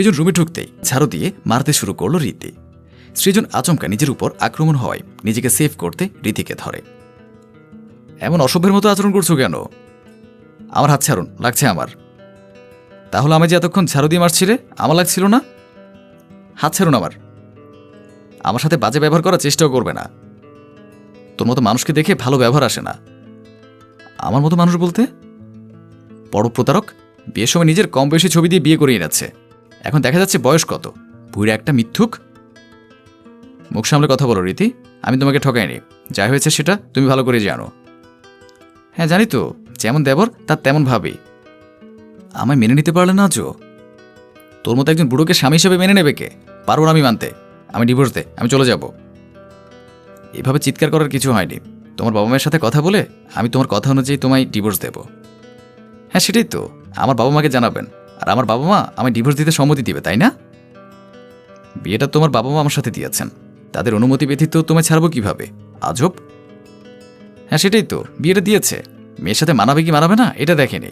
সৃজন রুমে ঢুকতেই ঝাড়ু দিয়ে মারতে শুরু করল রীতি। সৃজন আচমকা নিজের উপর আক্রমণ হওয়ায় নিজেকে সেভ করতে রীতিকে ধরে। এমন অসভ্যের মতো আচরণ করছ কেন? আমার হাত ছাড়ুন, লাগছে আমার। তাহলে আমি যে এতক্ষণ ঝাড়ু দিয়ে মারছিলে, আমার লাগছিল না? হাত ছাড়ুন আমার। আমার সাথে বাজে ব্যবহার করার চেষ্টাও করবে না। তোর মতো মানুষকে দেখে ভালো ব্যবহার আসে না। আমার মতো মানুষ বলতে? বড় প্রতারক বিয়ের সময় নিজের কম বয়সী ছবি দিয়ে বিয়ে করিয়ে যাচ্ছে এখন দেখা যাচ্ছে বয়স কত? বুড়ি একটা মিথ্যুক? মুখ সামলে কথা বলো, রীতি। আমি তোমাকে ঠকাইনি যা হয়েছে সেটা তুমি ভালো করে জানো। হ্যাঁ জানি তো। যেমন দেবর, তার তেমন ভাবেই। আমায় মেনে নিতে পারলে না, জো? তোর মতো একজন বুড়োকে স্বামী হিসেবে মেনে নেবে কে? পারব না আমি মানতে। আমি ডিভোর্স দে আমি চলে যাব। এভাবে চিৎকার করার কিছু হয়নি। তোমার বাবা মায়ের সাথে কথা বলে আমি তোমার কথা অনুযায়ী তোমায় ডিভোর্স দেব। হ্যাঁ সেটাই তো। আমার বাবা মাকে জানাবেন। আর আমার বাবা মা আমায় ডিভোর্স দিতে সম্মতি দিবে, তাই না? বিয়েটা তোমার বাবা মা আমার সাথে দিয়েছেন। তাদের অনুমতি ব্যতীত তোমায় ছাড়বো কীভাবে? আজব হ্যাঁ সেটাই তো, বিয়েটা দিয়েছে। মেয়ের সাথে মানাবে কি মানাবে না, এটা দেখেনি।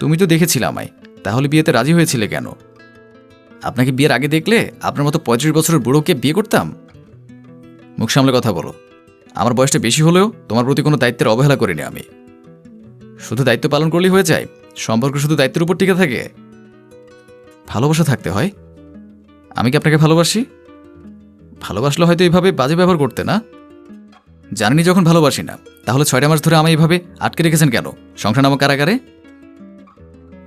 তুমি তো দেখেছিলে আমায়, তাহলে বিয়েতে রাজি হয়েছিলে কেন? আপনাকে বিয়ের আগে দেখলে আপনার মতো পঁয়ত্রিশ বছরের বুড়োকে বিয়ে করতাম? মুখ সামলে কথা বলো। আমার বয়সটা বেশি হলেও তোমার প্রতি কোনো দায়িত্বের অবহেলা করিনি আমি। শুধু দায়িত্ব পালন করলেই হয়ে যায়? সম্পর্ক শুধু দায়িত্বের উপর টিকে থাকে? ভালোবাসা থাকতে হয়। আমি কি আপনাকে ভালোবাসি? ভালোবাসলে হয়তো এইভাবে বাজে ব্যবহার করতে না? জানেনি যখন ভালোবাসি না, তাহলে ছয়টা মাস ধরে আমায় এইভাবে আটকে রেখেছেন কেন? সংসার নামক কারাগারে?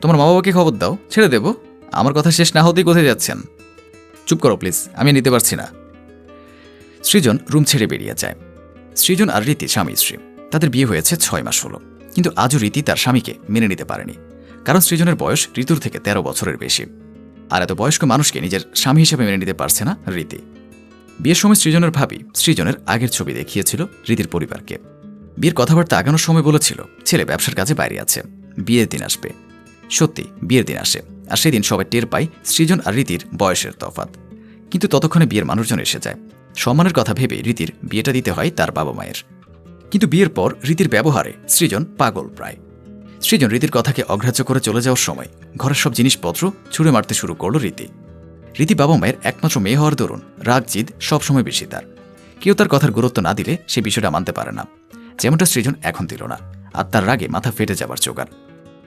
তোমার মা বাবাকে খবর দাও, ছেড়ে দেব। আমার কথা শেষ না হতেই কোথায় যাচ্ছেন? চুপ করো, প্লিজ, আমি নিতে পারছি না। সৃজন রুম ছেড়ে বেরিয়ে যায়। সৃজন আর রীতি স্বামী স্ত্রী, তাদের বিয়ে হয়েছে ছয় মাস হলো। কিন্তু আজও রীতি তার স্বামীকে মেনে নিতে পারেনি, কারণ সৃজনের বয়স ঋতুর থেকে তেরো বছরের বেশি। আর এত বয়স্ক মানুষকে নিজের স্বামী হিসেবে মেনে নিতে পারছে না রীতি। বিয়ের সময় সৃজনের ভাবি সৃজনের আগের ছবি দেখিয়েছিল রীতির পরিবারকে। বিয়ের কথাবার্তা আগানোর সময় বলেছিল, ছেলে ব্যবসার কাজে বাইরে আছে, বিয়ের দিন আসবে। সত্যি, বিয়ের দিন আসে, আর সেদিন সবাই টের পায় সৃজন আর রীতির বয়সের তফাত কিন্তু ততক্ষণে বিয়ের মানুষজন এসে যায়। সম্মানের কথা ভেবে রীতির বিয়েটা দিতে হয় তার বাবা মায়ের কিন্তু বিয়ের পর রীতির ব্যবহারে সৃজন পাগল প্রায়। সৃজন রীতির কথাকে অগ্রাহ্য করে চলে যাওয়ার সময় ঘরের সব জিনিসপত্র ছুঁড়ে মারতে শুরু করল রীতি। রীতি বাবা মায়ের একমাত্র মেয়ে হওয়ার দরুন রাগ জিদ সবসময় বেশি তার। কেউ তার কথার গুরুত্ব না দিলে সে বিষয়টা মানতে পারে না। যেমনটা সৃজন এখন দিল না, আর তার রাগে মাথা ফেটে যাবার জোগাড়।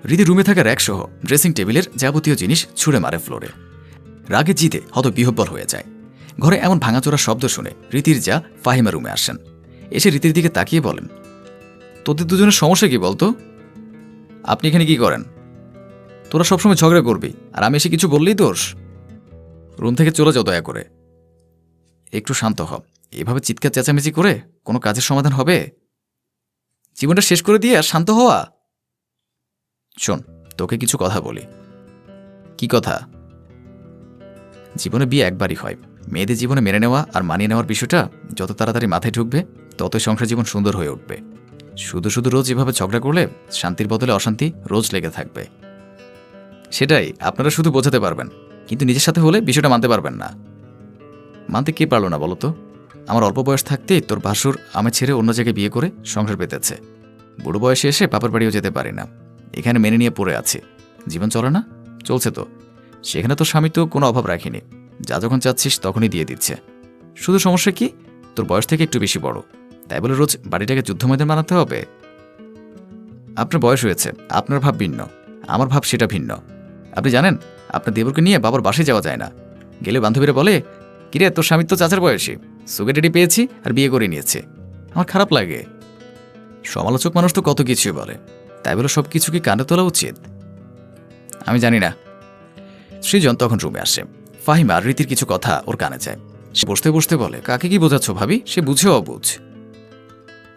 রীতি রুমে থাকা র্যাকসহ ড্রেসিং টেবিলের যাবতীয় জিনিস ছুঁড়ে মারে ফ্লোরে। রাগে জিতে হত বিহব্বল হয়ে যায়। ঘরে এমন ভাঙাচোরা শব্দ শুনে রীতির যা ফাহিমা রুমে আসেন। এসে রীতির দিকে তাকিয়ে বলেন, তোদের দুজনের সমস্যা কি বলতো? আপনি এখানে কি করেন? তোরা সবসময় ঝগড়া করবি, আর আমি এসে কিছু বললেই দোষ? রুম থেকে চলে যাও দয়া করে। একটু শান্ত হ এভাবে চিৎকার, চেঁচামেচি করে কোনো কাজের সমাধান হবে? জীবনটা শেষ করে দিয়ে আর শান্ত হওয়া? শোন, তোকে কিছু কথা বলি। কি কথা? জীবনে বিয়ে একবারই হয়। মেয়েদের জীবনে মেনে নেওয়া আর মানিয়ে নেওয়ার বিষয়টা যত তাড়াতাড়ি মাথায় ঢুকবে ততই সংসার জীবন সুন্দর হয়ে উঠবে। শুধু শুধু রোজ এভাবে ঝগড়া করলে শান্তির বদলে অশান্তি রোজ লেগে থাকবে। সেটাই আপনারা শুধু বোঝাতে পারবেন, কিন্তু নিজের সাথে হলে বিষয়টা মানতে পারবেন না। মানতে কে পারল না বলো তো আমার অল্প বয়স থাকতেই তোর ভাসুর আমি ছেড়ে অন্য জায়গায় বিয়ে করে সংসার পেতেছে। বুড়ো বয়সে এসে পাপার বাড়িও যেতে পারি না। এখানে মেনে নিয়ে পড়ে আছে। জীবন চলে না? চলছে তো। সেখানে তো স্বামী তো কোনো অভাব রাখিনি। যা যখন চাচ্ছিস তখনই দিয়ে দিচ্ছে। শুধু সমস্যা কি? তোর বয়স থেকে একটু বেশি বড়। তাই বলে রোজ বাড়িটাকে যুদ্ধ ময়দান বানাতে হবে? আপনার বয়স হয়েছে, আপনার ভাব ভিন্ন, আমার ভাব সেটা ভিন্ন। আপনি জানেন, আপনার দেবরকে নিয়ে বাবার বাসায় যাওয়া যায় না। গেলে বান্ধবীরা বলে, কিরে, তোর স্বামী তো চাচার বয়সী, সুগেটেডি পেয়েছি আর বিয়ে করে নিয়েছে। আমার খারাপ লাগে। সমালোচক মানুষ তো কত কিছুই বলে, তাই বলে সব কিছু কি কানে তোলা উচিত। আমি জানি না। সৃজন তখন রুমে আসে। ফাহিমা রীতির কিছু কথা ওর কানে যায়। সে বসতে বসতে বলে, কাকে কি বোঝাচ্ছ ভাবি? সে বুঝেও অবুঝ।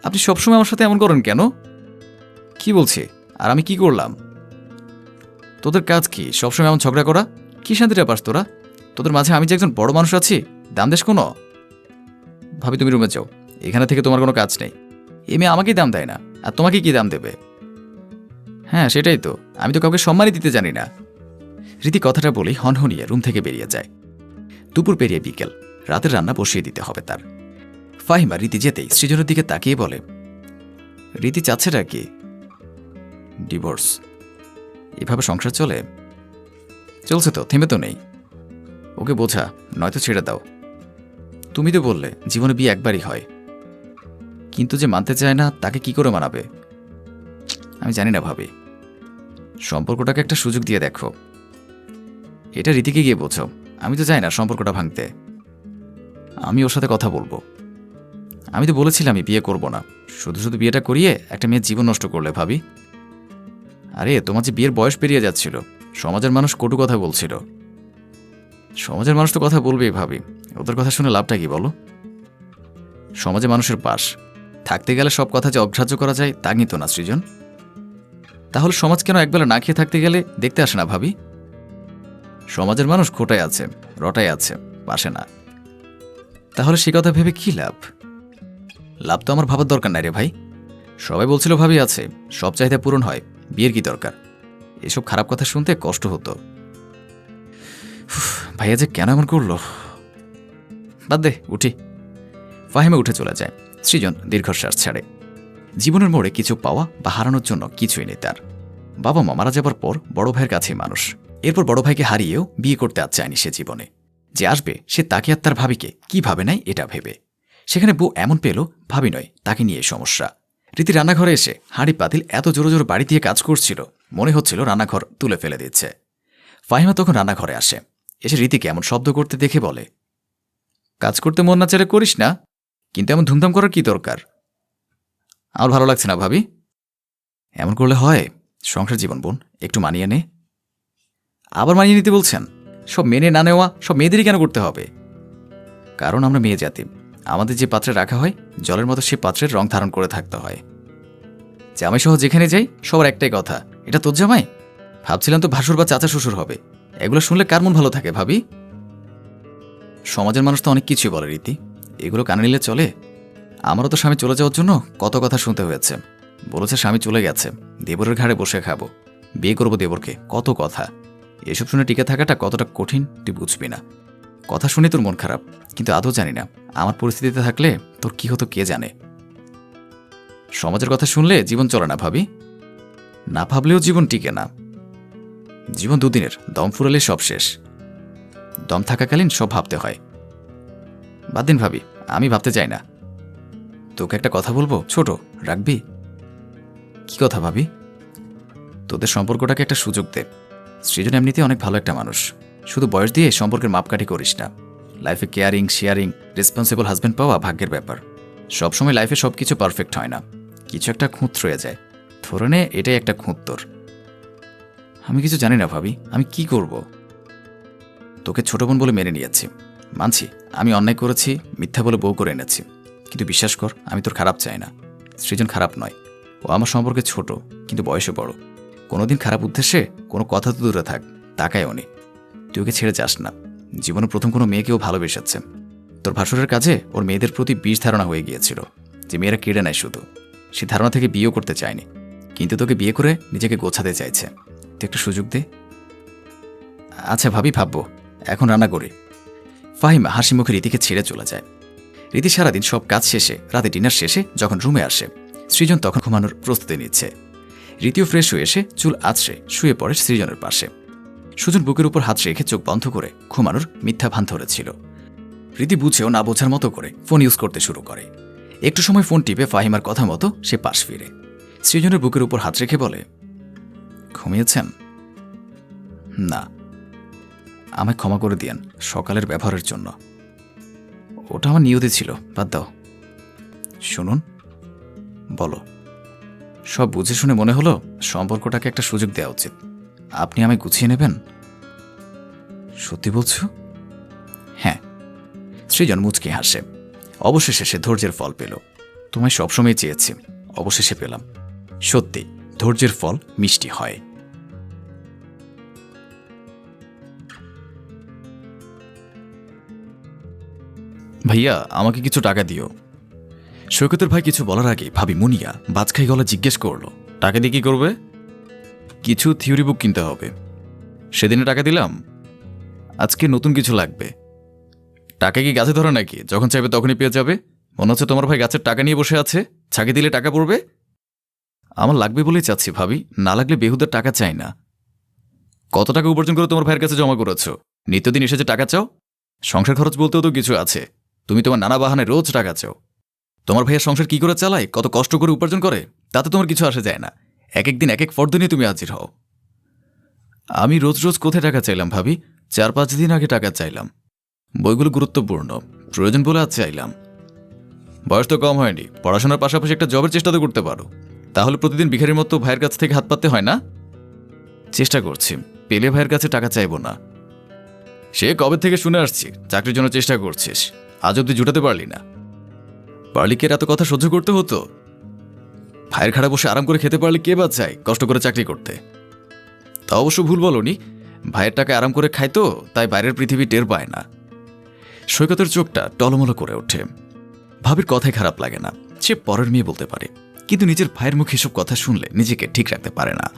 আপনি সবসময় আমার সাথে এমন করেন কেন? কি বলছে? আর আমি কি করলাম? তোদের কাজ কি? সবসময় এমন ঝগড়া করা? কি শান্তিটা পাস তোরা? তোদের মাঝে আমি যে একজন বড় মানুষ আছি, দাম দেশ কোনো? ভাবি, তুমি রুমে যাও। এখানে থেকে তোমার কোনো কাজ নেই। এ মেয়ে আমাকেই দাম দেয় না। আর তোমাকে কি দাম দেবে? হ্যাঁ সেটাই তো। আমি তো কাউকে সম্মানই দিতে জানি না। রীতি কথাটা বলেই হনহনিয়ে রুম থেকে বেরিয়ে যায়। দুপুর পেরিয়ে বিকেল। রাতের রান্না বসিয়ে দিতে হবে তার। ফাহিমা রীতি যেতেই সৃজনের দিকে তাকিয়ে বলে, রীতি চাচ্ছেটা কি? ডিভোর্স। এভাবে সংসার চলে? চলছে তো, থেমে তো নেই। ওকে বোঝা, নয়তো ছেড়ে দাও। তুমি তো বললে, জীবনে বিয়ে একবারই হয়। কিন্তু যে মানতে চায় না, তাকে কি করে মানাবে? আমি জানি না ভাবি। সম্পর্কটাকে একটা সুযোগ দিয়ে দেখো। এটা রীতিকে গিয়ে বোঝো আমি তো চাই না সম্পর্কটা ভাঙতে। আমি ওর সাথে কথা বলব। আমি তো বলেছিলাম আমি বিয়ে করব না। শুধু শুধু বিয়েটা করিয়ে একটা মেয়ের জীবন নষ্ট করলে, ভাবি। আরে, তোমার যে বিয়ের বয়স পেরিয়ে যাচ্ছিল, সমাজের মানুষ কটু কথা বলছিল। সমাজের মানুষ তো কথা বলবেই, ভাবি। ওদের কথা শুনে লাভটা কি, বলো? সমাজে মানুষের পাশ। থাকতে গেলে সব কথা যে অগ্রাহ্য করা যায়, তা কিন্তু না, সৃজন। তাহলে সমাজ কেন একবেলা না খেয়ে থাকতে গেলে দেখতে আসে না, ভাবি? সমাজের মানুষ খোটায় আছে, রটায় আছে, পাশে না। তাহলে সে কথা ভেবে কি লাভ? লাভ তো আমার ভাবার দরকার নাই রে ভাই। সবাই বলছিল ভাবি আছে, সব চাহিদা পূরণ হয়, বিয়ের কি দরকার? এসব খারাপ কথা শুনতে কষ্ট হতো। ভাইয়া যে কেন এমন করল? বাদ দে, উঠি। ফাহিমে উঠে চলে যায়, সৃজন দীর্ঘশ্বাস ছাড়ে। জীবনের মোড়ে কিছু পাওয়া বা হারানোর জন্য কিছুই নেই তার। বাবা মা মারা যাবার পর বড় ভাইয়ের কাছেই মানুষ। এরপর বড় ভাইকে হারিয়েও বিয়ে করতে আর চায়নি সে জীবনে। যে আসবে, সে তাকে আর তার ভাবিকে কি ভাবে নাই, এটা ভেবে। সেখানে বউ এমন পেল, ভাবি নয়, তাকে নিয়ে সমস্যা। রীতি রান্নাঘরে এসে হাঁড়ি পাতিল এত জোরে জোরে বাড়ি দিয়ে কাজ করছিল, মনে হচ্ছিল রান্নাঘর তুলে ফেলে দিচ্ছে। ফাহিমা তখন রান্নাঘরে আসে, এসে রীতিকে এমন শব্দ করতে দেখে বলে, কাজ করতে মন না চাইলে করিস না, কিন্তু এমন ধুমধাম করার কি দরকার? আমার ভালো লাগছে না ভাবি। এমন করলে হয়, সংসার জীবন বোন, একটু মানিয়ে নে। আবার মানিয়ে নিতে বলছেন? সব মেনে না নেওয়া, সব মেয়েদেরই কেন করতে হবে? কারণ আমরা মেয়ে জাতি আমাদের যে পাত্রে রাখা হয়, জলের মতো সে পাত্রের রং ধারণ করে থাকতে হয়। জামাই সহ যেখানে যাই, সবার একটাই কথা, এটা তোর জামাই? ভাবছিলাম তো ভাসুর বা চাচা শ্বশুর হবে। এগুলো শুনলে কার মন ভালো থাকে ভাবি? সমাজের মানুষ তো অনেক কিছুই বলে, রীতি। এগুলো কানে নিলে চলে। আমারও তো স্বামী চলে যাওয়ার জন্য কত কথা শুনতে হয়েছে। বলেছে স্বামী চলে গেছে, দেবরের ঘাড়ে বসে খাব। বিয়ে করব দেবরকে, কত কথা। এসব শুনে টিকে থাকাটা কতটা কঠিন, তুই বুঝবি না। কথা শুনে তোর মন খারাপ, কিন্তু আদৌ জানি না। আমার পরিস্থিতিতে থাকলে তোর কি হতো কে জানে। সমাজের কথা শুনলে জীবন চলে না ভাবি। না ভাবলেও জীবন টিকে না। জীবন দুদিনের, দম ফুরালে সব শেষ। দম থাকাকালীন সব ভাবতে হয়। বাদ দিন ভাবি, আমি ভাবতে চাই না। তোকে একটা কথা বলব, ছোট, রাখবি? কি কথা ভাবি? তোদের সম্পর্কটাকে একটা সুযোগ দে। সৃজন এমনিতে অনেক ভালো একটা মানুষ। শুধু বয়স দিয়ে সম্পর্কের মাপকাঠি করিস না। লাইফে কেয়ারিং শেয়ারিং রেসপন্সিবল হাজব্যান্ড পাওয়া ভাগ্যের ব্যাপার। সবসময় লাইফে সব কিছু পারফেক্ট হয় না। কিছু একটা খুঁত রয়ে যায়। ধরে নে এটাই একটা খুঁত তোর। আমি কিছু জানি না ভাবি, আমি কি করব? তোকে ছোট বোন বলে মেনে নিয়েছি। মানছি, আমি অন্যায় করেছি, মিথ্যা বলে বউ করে এনেছি। কিন্তু বিশ্বাস কর, আমি তোর খারাপ চাই না। সৃজন খারাপ নয়। ও আমার সম্পর্কে ছোট, কিন্তু বয়সে বড়। কোনোদিন খারাপ উদ্দেশ্যে কোনো কথা তো দূরে থাক তাকায় উনি তুই ওকে ছেড়ে যাস না। জীবনে প্রথম কোনো মেয়েকেও ভালোবেসেছে। তোর ভাসুরের কাজে ওর মেয়েদের প্রতি বিষ ধারণা হয়ে গিয়েছিল যে মেয়েরা কেড়ে নেয় শুধু। সে ধারণা থেকে বিয়েও করতে চায়নি। কিন্তু তোকে বিয়ে করে নিজেকে গোছাতে চাইছে। তুই একটা সুযোগ দে। আচ্ছা ভাবি, ভাববো। এখন রান্না করি। ফাহিমা হাসি মুখে রীতিকে ছেড়ে চলে যায়। রীতি সারাদিন সব কাজ শেষে, রাতে ডিনার শেষে যখন রুমে আসে, সৃজন তখন ঘুমানোর প্রস্তুতি নিচ্ছে। রীতিও ফ্রেশ হয়ে এসে চুল আছড়ে শুয়ে পড়ে সৃজনের পাশে। সুজন বুকের উপর হাত রেখে চোখ বন্ধ করে ঘুমানোর মিথ্যা ভান ধরেছিল। রীতি বুঝেও না বোঝার মতো করে ফোন ইউজ করতে শুরু করে। একটু সময় ফোন টিপে ফাহিমার কথা মতো সে পাশ ফিরে। সৃজনের বুকের উপর হাত রেখে বলে, ঘুমিয়েছেন? না। আমায় ক্ষমা করে দিয়েন সকালের ব্যবহারের জন্য। ওটা আমার নিয়তি ছিল, বাদ দাও। শুনুন, বলো। সব বুঝে শুনে মনে হলো সম্পর্কটাকে একটা সুযোগ দেওয়া উচিত। আপনি আমায় গুছিয়ে নেবেন? সত্যি বলছো? হ্যাঁ। সৃজন মুচকে হাসে। অবশেষে সে ধৈর্যের ফল পেল। তোমায় সবসময় চেয়েছি। অবশেষে পেলাম। সত্যি, ধৈর্যের ফল মিষ্টি হয়। ভাইয়া, আমাকে কিছু টাকা দিও। সৈকতের ভাই কিছু বলার আগে ভাবি মুনিয়া বাজখাই গলা জিজ্ঞেস করল, টাকা দিয়ে কি করবে? কিছু থিওরি বুক কিনতে হবে। সেদিনে টাকা দিলাম। আজকে নতুন কিছু লাগবে। টাকা কি গাছে ধরে নাকি? যখন চাইবে তখনই পেয়ে যাবে। মনে হচ্ছে তোমার ভাই গাছের টাকা নিয়ে বসে আছে। ছাকে দিলে টাকা পড়বে। আমার লাগবে বলেই চাচ্ছি ভাবি। না লাগলে বেহুদের টাকা চাই না। কত টাকা উপার্জন করে তোমার ভাইয়ের কাছে জমা করেছ? নিত্যদিন এসে যে টাকা চাও? সংসার খরচ বলতেও তো কিছু আছে। তুমি তোমার নানা বাহানায় রোজ টাকা চাও। তোমার ভাইয়ের সংসার কি করে চালায়? কত কষ্ট করে উপার্জন করে? তাতে তোমার কিছু আসে যায় না। এক এক দিন এক এক ফর্দ নিয়ে তুমি হাজির হও। আমি রোজ রোজ কোথায় টাকা চাইলাম ভাবি? চার পাঁচ দিন আগে টাকা চাইলাম। বইগুলো গুরুত্বপূর্ণ, প্রয়োজন বলে আজ চাইলাম। বয়স তো কম হয়নি, পড়াশোনার পাশাপাশি একটা জবের চেষ্টা তো করতে পারো। তাহলে প্রতিদিন ভিখারির মতো ভাইয়ের কাছ থেকে হাত পাততে হয় না? চেষ্টা করছি, পেলে ভাইয়ের কাছে টাকা চাইব না। সে কবে থেকে শুনে আসছি, চাকরির জন্য চেষ্টা করছিস, আজ অব্দি জুটাতে পারলি না। পারলিকের এত কথা সহ্য করতে হতো? ভাইয়ের খাড়া বসে আরাম করে খেতে পারলে কে বা চায় কষ্ট করে চাকরি করতে। তা অবশ্য ভুল বলনি। ভাইয়ের টাকা আরাম করে খায় তো, তাই বাইরের পৃথিবী টের পায় না। সৈকতের চোখটা টলমলো করে ওঠে। ভাবির কথাই খারাপ লাগে না। সে পরের মেয়ে বলতে পারে। কিন্তু নিজের ভাইয়ের মুখে এসব কথা শুনলে নিজেকে ঠিক রাখতে পারে না।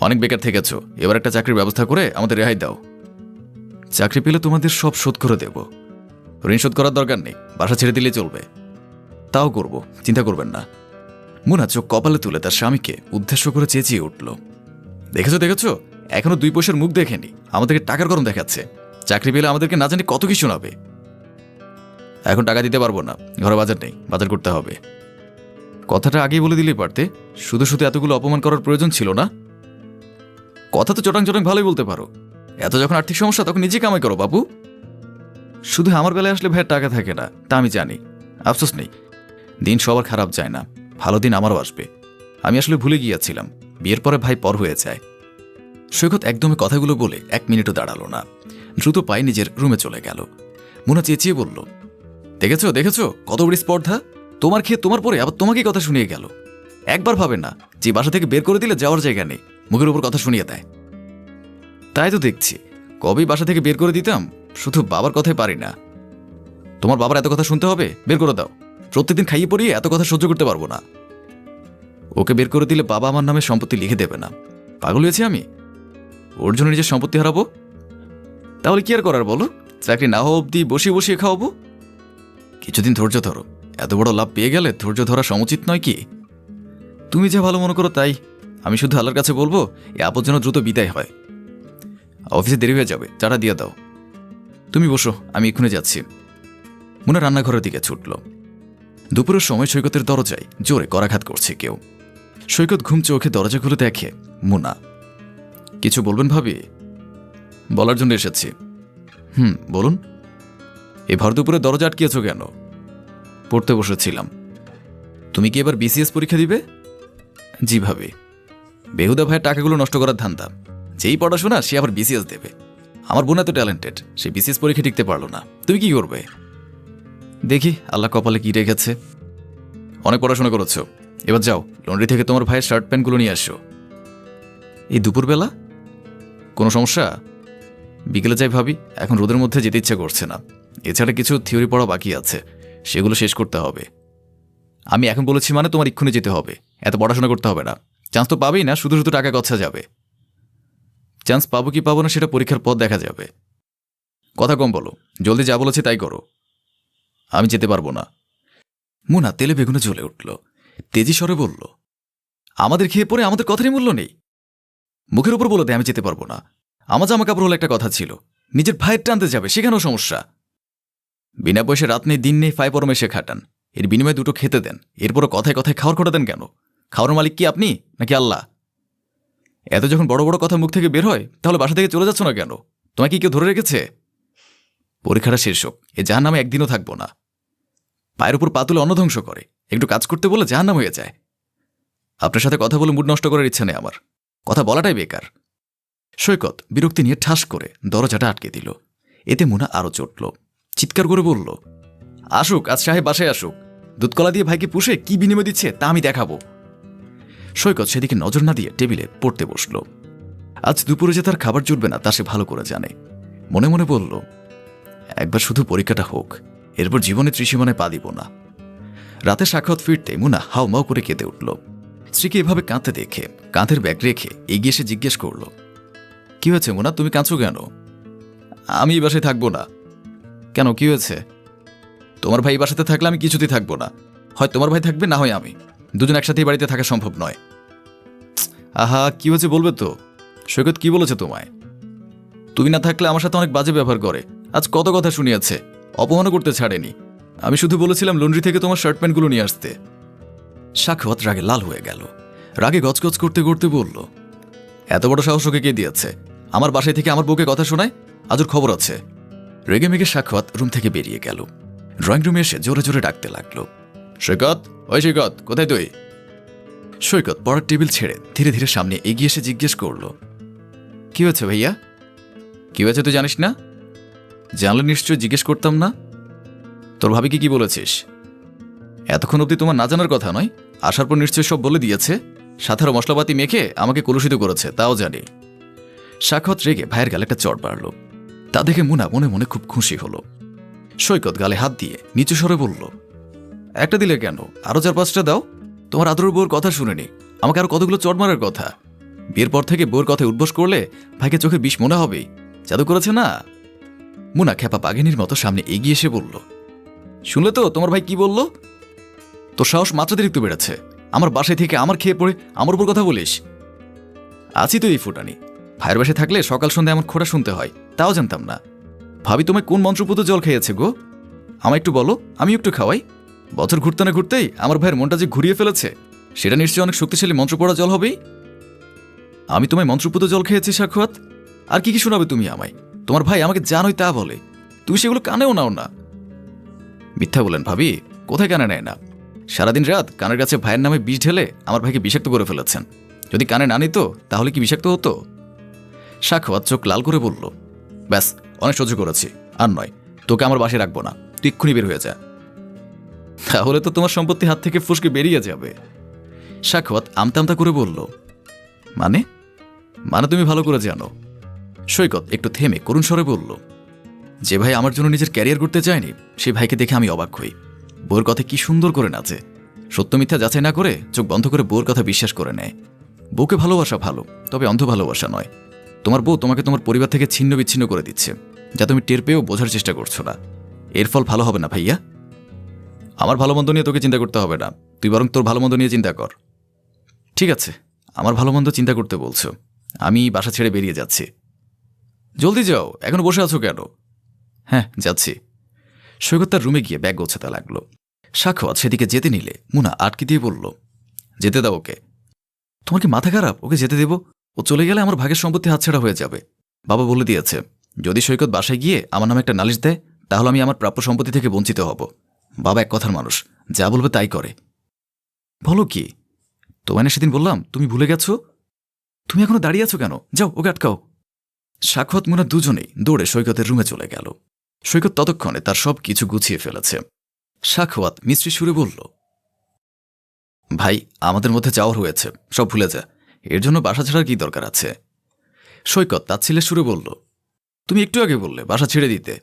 অনেক বেকার থেকেছ। এবার একটা চাকরির ব্যবস্থা করে আমাদের রেহাই দাও। চাকরি পেলে তোমাদের সব শোধ করে দেব। ঋণ শোধ করার দরকার নেই। বাসা ছেড়ে দিলে চলবে। তাও করব। চিন্তা করবেন না। মুনা চোখ কপালে তুলে তার স্বামীকে উদ্দেশ্য করে চেঁচিয়ে উঠল। দেখেছ দেখেছ? এখনও দুই পয়সার মুখ দেখেনি। আমাদেরকে টাকার গরম দেখাচ্ছে। চাকরি পেলে আমাদেরকে না জানি কত কিছু শোনাবে। এখন টাকা দিতে পারব না। ঘরে বাজার নেই, বাজার করতে হবে। কথাটা আগেই বলে দিলেই পারতে। শুধু শুধু এতগুলো অপমান করার প্রয়োজন ছিল না? কথা তো চটাং চটাং ভালোই বলতে পারো। এত যখন আর্থিক সমস্যা, তখন নিজে কামাই করো, বাবু। শুধু আমার বেলায় আসলে ভাইয়ের টাকা থাকে না, তা আমি জানি। আফসোস নেই। দিন সবার খারাপ যায় না। ভালো দিন আমারও আসবে। আমি আসলে ভুলে গিয়েছিলাম। বিয়ের পরে ভাই পর হয়ে যায়। সৈকত একদমই কথাগুলো বলে এক মিনিটও দাঁড়াল না। দ্রুত পায়ে নিজের রুমে চলে গেল। মুনা চেঁচিয়ে বলল, দেখেছ দেখেছ? কত বড় স্পর্ধা? তোমার খেয়ে তোমার পরে আবার তোমাকেই কথা শুনিয়ে গেল। একবার ভাবে না, যে বাসা থেকে বের করে দিলে যাওয়ার জায়গা নেই। মুখের উপর কথা শুনিয়ে দেয়। তাই তো দেখছি। কবেই বাসা থেকে বের করে দিতাম, শুধু বাবার কথাই পারি না। তোমার বাবার এত কথা শুনতে হবে? বের করে দাও। প্রত্যেকদিন খাইয়ে পড়িয়ে এত কথা সহ্য করতে পারব না। ওকে বের করে দিলে বাবা আমার নামে সম্পত্তি লিখে দেবে না। পাগল হয়েছি আমি? ওর জন্য নিজের সম্পত্তি হারাবো? তাহলে কি আর করার বলো? চাকরি না হওয়া অব্দি বসিয়ে বসিয়ে খাওয়াবো? কিছুদিন ধৈর্য ধরো। এত বড় লাভ পেয়ে গেলে ধৈর্য ধরা সমুচিত নয় কি? তুমি যা ভালো মনে করো তাই। আমি শুধু আল্লাহর কাছে বলব এই আপদ যেন দ্রুত বিদায় হয়। অফিসে দেরি হয়ে যাবে, চাটা দিয়ে দাও। তুমি বসো, আমি এক্ষুনি যাচ্ছি। মনে রান্নাঘরের দিকে ছুটল। দুপুরের সময় সৈকতের দরজায় জোরে করাঘাত করছে কেউ। সৈকত ঘুম চোখে দরজা খুলে দেখে মুনা। কিছু বলবেন ভাবি? বলার জন্য এসেছি। হুম, বলুন। এ ভর দুপুরে দরজা আটকিয়েছ কেন? পড়তে বসেছিলাম। তুমি কি এবার বিসিএস পরীক্ষা দিবে? জি ভাবি। বেহুদা ভাইয়ের টাকাগুলো নষ্ট করার ধান্দা। যেই পড়াশোনা সে আবার বিসিএস দেবে। আমার বোন এত ট্যালেন্টেড সে বিসিএস পরীক্ষা টিকতে পারল না। তুমি কি করবে? দেখি আল্লাহ কপালে কি রেখেছে। অনেক পড়াশোনা করেছ। এবার যাও, লন্ড্রি থেকে তোমার ভাইয়ের শার্ট প্যান্টগুলো নিয়ে আসো। এই দুপুরবেলা? কোনো সমস্যা? বিকেলে যাই ভাবি, এখন রোদের মধ্যে যেতে ইচ্ছে করছে না। এছাড়া কিছু থিওরি পড়া বাকি আছে, সেগুলো শেষ করতে হবে। আমি এখন বলেছি মানে তোমার এক্ষুনি যেতে হবে, এত পড়াশোনা করতে হবে না। চান্স তো পাবেই না, শুধু শুধু টাকা গচ্ছা যাবে। চান্স পাবো কি পাবো না সেটা পরীক্ষার পর দেখা যাবে। কথা কম বলো, জলদি যা বলেছি তাই করো। আমি যেতে পারব না। মুনা তেলে বেগুনে জ্বলে উঠল। তেজি স্বরে বলল, আমাদের খেয়ে পরে আমাদের কথারই মূল্য নেই। মুখের উপর বলে দে, আমি যেতে পারব না। আমার জামা কাপড় হলো একটা কথা ছিল, নিজের ভাইয়ের টানতে যাবে, সেখানেও সমস্যা। বিনা পয়সা রাত নেই, দিন নেই ফাই পরমে সে খাটান। এর বিনিময়ে দুটো খেতে দেন। এরপরও কথায় কথায় খাওয়ার খোটা দেন কেন? খাওয়ার মালিক কি আপনি, নাকি আল্লাহ? এত যখন বড় বড় কথা মুখ থেকে বের হয়, তাহলে বাসা থেকে চলে যাচ্ছ না কেন? তোমাকে কেউ ধরে রেখেছে? পরীক্ষাটা শেষ হোক, এ জাহান নামে একদিনও থাকব না। পায়ের উপর পাতুলে অন্ন ধ্বংস করে। একটু কাজ করতে বলে জাহান নাম হয়ে যায়। আপনার সাথে কথা বলে মুড নষ্ট করার ইচ্ছা নেই আমার। কথা বলাটাই বেকার। সৈকত বিরক্তি নিয়ে ঠাস করে দরজাটা আটকে দিল। এতে মুনা আরও চটল। চিৎকার করে বলল, আসুক, আজ সাহেব বাসায় আসুক। দুধকলা দিয়ে ভাইকে পুষে কি বিনিময় দিচ্ছে তা আমি দেখাবো। সৈকত সেদিকে নজর না দিয়ে টেবিলে পড়তে বসল। আজ দুপুরে যে তার খাবার জুটবে না তা সে ভালো করে জানে। মনে মনে বলল, একবার শুধু পরীক্ষাটা হোক। এরপর জীবনে ত্রিসীমানায় পা দিব না। রাতে সাক্ষাৎ ফিরতে মুনা হাও মাও করে কেঁদে উঠল। স্ত্রীকে এভাবে কাঁদতে দেখে, কাঁধের ব্যাগ রেখে এগিয়ে এসে জিজ্ঞেস করল, কি হয়েছে মোনা? তুমি কাঁদছো কেন? আমি এই বাসায় থাকব না। কেন? কি হয়েছে? তোমার ভাই বাসাতে থাকলে আমি কিছুতেই থাকব না। হয় তোমার ভাই থাকবে, না হয় আমি। দুজন একসাথে এই বাড়িতে থাকা সম্ভব নয়। আহা, কি হয়েছে বলবে তো? সৈকত কি বলেছে তোমায়? তুমি না থাকলে আমার সাথে অনেক বাজে ব্যবহার করে। আজ কত কথা শুনিয়েছে। অপমানও করতে ছাড়েনি। আমি শুধু বলেছিলাম, লন্ড্রি থেকে তোমার শার্ট প্যান্টগুলো নিয়ে আসতে। সাক্ষাৎ রাগে লাল হয়ে গেল। রাগে গজগজ করতে করতে বলল, এত বড় সাহস ওকে কে দিয়েছে? আমার বাসায় থেকে আমার বউকে কথা শোনায়? আজর খবর আছে। রেগে মেগে সাক্ষাৎ রুম থেকে বেরিয়ে গেল। ড্রয়িং রুমে এসে জোরে জোরে ডাকতে লাগল, সৈকত, ওই সৈকত, কোথায় তুই? সৈকত পড়ার টেবিল ছেড়ে ধীরে ধীরে সামনে এগিয়ে এসে জিজ্ঞেস করল, কি হয়েছে ভাইয়া? কি হয়েছে তুই জানিস না? জানলে নিশ্চয় জিজ্ঞেস করতাম না? তোর ভাবি কি কি বলেছিস? এতক্ষণ অবধি তোমার না জানার কথা নয়, আসার পর নিশ্চয় সব বলে দিয়েছে। সাথে মশলাপাতি মেখে আমাকে কলুষিত করেছে, তাও জানি। সাক্ষত রেগে ভাইয়ের গালে একটা চট বাড়ল। তা দেখে মুনা মনে মনে খুব খুশি হলো। সৈকত গালে হাত দিয়ে নিচু স্বরে বলল, একটা দিলে কেন? আরও চার পাঁচটা দাও। তোমার আদরের বউর কথা শুনেনি। আমাকে আরও কতগুলো চট মারার কথা। বিয়ের পর থেকে বউর কথায় উদ্বোস করলে ভাইকে চোখে বিষ মনে হবেই। জাদু করেছে না? মুনা খেপা বাঘিনীর মতো সামনে এগিয়ে এসে বলল, শুনলে তো, তোমার ভাই কি বলল? তোর সাহস মাত্রাতিরিক্ত বেড়েছে। আমার বাসায় থেকে আমার খেয়ে পড়ে আমার উপর কথা বলিস? আছি তো এই ফুটানি। ভাইয়ের বাসে থাকলে সকাল সন্ধ্যা আমার খোটা শুনতে হয়, তাও জানতাম না। ভাবি, তোমায় কোন মন্ত্রপুত জল খেয়েছে গো? আমায় একটু বলো আমি একটু খাওয়াই। বছর ঘুরতে না ঘুরতেই আমার ভাইয়ের মনটা যে ঘুরিয়ে ফেলেছে, সেটা নিশ্চয়ই অনেক শক্তিশালী মন্ত্র পড়া জল হবেই? আমি তোমায় মন্ত্রপুত জল খেয়েছি, সাক্ষাৎ। আর কি কি শোনাবে তুমি আমায়? তোমার ভাই আমাকে জানোই তা বলে। তুমি সেগুলো কানেও নাও না। মিথ্যা বলেন ভাবি, কোথায় কানে নেয় না? সারাদিন রাত কানের কাছে ভাইয়ের নামে বিষ ঢেলে আমার ভাইকে বিষাক্ত করে ফেলেছেন। যদি কানে না নিত, তাহলে কি বিষাক্ত হতো? সাক্ষাৎ চোখ লাল করে বলল, ব্যাস, অনেক সহ্য করেছি, আর নয়, তোকে আমার বাসে রাখব না, তুই এক্ষুনি বের হয়ে যা। তাহলে তো তোমার সম্পত্তি হাত থেকে ফুসকে বেরিয়ে যাবে। সাক্ষাৎ আমতা আমতা করে বলল মানে? মানে তুমি ভালো করে জানো সৈকত একটু থেমে করুণ স্বরে বলল, যে ভাই আমার জন্য নিজের ক্যারিয়ার করতে চায়নি, সে ভাইকে দেখে আমি অবাক হই। বউর কথা কি সুন্দর করে নাচে। সত্য মিথ্যা যাচাই না করে চোখ বন্ধ করে বউর কথা বিশ্বাস করে নেয়। বউকে ভালোবাসা ভালো, তবে অন্ধ ভালোবাসা নয়। তোমার বউ তোমাকে তোমার পরিবার থেকে ছিন্ন বিচ্ছিন্ন করে দিচ্ছে, যা তুমি টের পেয়েও বোঝার চেষ্টা করছ না। এর ফল ভালো হবে না ভাইয়া? আমার ভালো মন্দ নিয়ে তোকে চিন্তা করতে হবে না, তুই বরং তোর ভালো মন্দ নিয়ে চিন্তা কর। ঠিক আছে, আমার ভালো মন্দ চিন্তা করতে বলছো। আমি বাসা ছেড়ে বেরিয়ে যাচ্ছি। জলদি যাও, এখন বসে আছো কেন? হ্যাঁ যাচ্ছি। সৈকত তার রুমে গিয়ে ব্যাগ গোছাতে লাগল। সাক্ষাৎ সেদিকে যেতে নিলে মুনা আটকে দিয়ে বলল, যেতে দাও ওকে। তোমার কি মাথা খারাপ? ওকে যেতে দেব? ও চলে গেলে আমার ভাগের সম্পত্তি হাতছাড়া হয়ে যাবে। বাবা বলে দিয়েছে, যদি সৈকত বাসায় গিয়ে আমার নামে একটা নালিশ দেয়, তাহলে আমি আমার প্রাপ্য সম্পত্তি থেকে বঞ্চিত হব। বাবা এক কথার মানুষ, যা বলবে তাই করে। বলো কি? তোমায় না সেদিন বললাম, তুমি ভুলে গেছো? তুমি এখনও দাঁড়িয়ে আছো কেন? যাও, ওকে আটকাও। সাক্ষাৎ মুনা দুজনেই দৌড়ে সৈকতের রুমে চলে গেল। সৈকত ততক্ষণে তার সব কিছু গুছিয়ে ফেলেছে। সাক্ষাৎ মিস্ত্রি সুরে বলল, ভাই, আমাদের মধ্যে যাওয়ার হয়েছে, সব ভুলে যা। এর জন্য বাসা ছাড়ার কি দরকার আছে? সৈকত তাচ্ছিলের সুরে বলল, তুমি একটু আগে বললে বাসা ছেড়ে দিতে।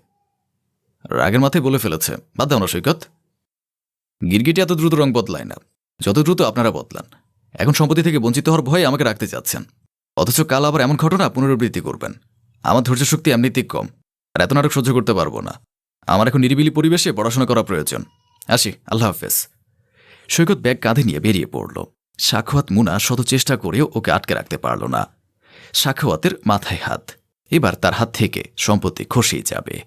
রাগের মাথায় বলে ফেলেছে, বাদ দাও না সৈকত। গিরগিটি এত দ্রুত রং বদলায় না। যত দ্রুত আপনারা বদলান। এখন সম্পত্তি থেকে বঞ্চিত হওয়ার ভয়ে আমাকে রাখতে চাচ্ছেন অথচ কাল আবার এমন ঘটনা পুনরাবৃত্তি করবেন। আমার ধৈর্য শক্তি এমনিতেই কম, আর এত নাটক সহ্য করতে পারব না। আমার এখন নিরিবিলি পরিবেশে পড়াশোনা করা প্রয়োজন। আসি, আল্লাহ হাফেজ। সৈকত ব্যাগ কাঁধে নিয়ে বেরিয়ে পড়ল। সাক্ষাৎ মুনা শত চেষ্টা করেও ওকে আটকে রাখতে পারল না। সাক্ষাতের মাথায় হাত। এবার তার হাত থেকে সম্পত্তি খসেই যাবে।